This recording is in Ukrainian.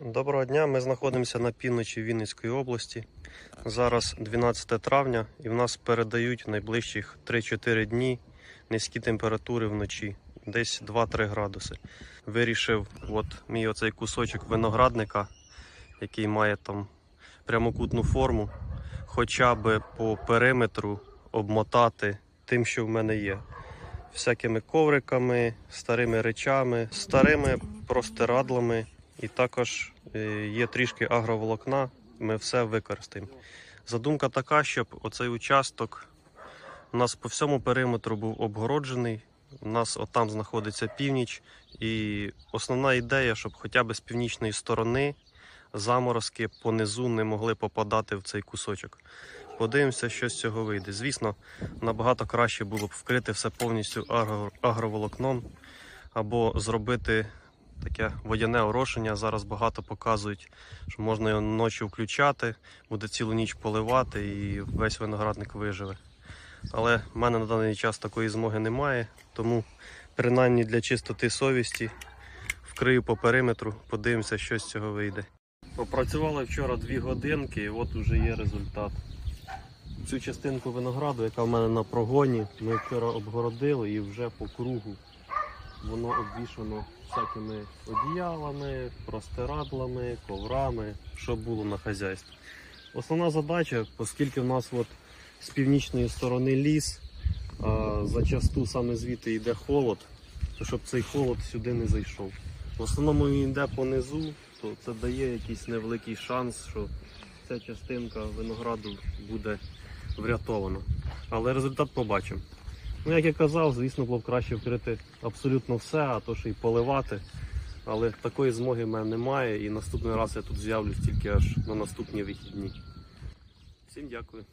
Доброго дня, ми знаходимося на півночі Вінницької області. Зараз 12 травня і в нас передають найближчих 3-4 дні низькі температури вночі, десь 2-3 градуси. Вирішив от мій оцей кусочок виноградника, який має там прямокутну форму, хоча б по периметру обмотати тим, що в мене є. Всякими ковриками, старими речами, старими простирадлами. І також е, є трішки агроволокна, ми все використаємо. Задумка така, щоб оцей участок у нас по всьому периметру був обгороджений. У нас отам знаходиться північ. І основна ідея, щоб хоча б з північної сторони заморозки понизу не могли попадати в цей кусочок. Подивимося, що з цього вийде. Звісно, набагато краще було б вкрити все повністю агроволокном або зробити таке водяне орошення. Зараз багато показують, що можна його ночі включати, буде цілу ніч поливати і весь виноградник виживе. Але в мене на даний час такої змоги немає, тому принаймні для чистоти совісті вкрию по периметру, подивимося, що з цього вийде. Попрацювали вчора дві годинки, і от уже є результат. Цю частинку винограду, яка в мене на прогоні, ми вчора обгородили і вже по кругу воно обвішано всякими одіялами, простирадлами, коврами, що було на хазяйстві. Основна задача, оскільки в нас от з північної сторони ліс, а зачасту саме звідти йде холод, то щоб цей холод сюди не зайшов. В основному він йде понизу, то це дає якийсь невеликий шанс, що ця частинка винограду буде врятована. Але результат побачимо. Ну, як я казав, звісно, було б краще вкрити абсолютно все, а то ще й поливати. Але такої змоги в мене немає, і наступний раз я тут з'явлюсь тільки аж на наступні вихідні. Всім дякую.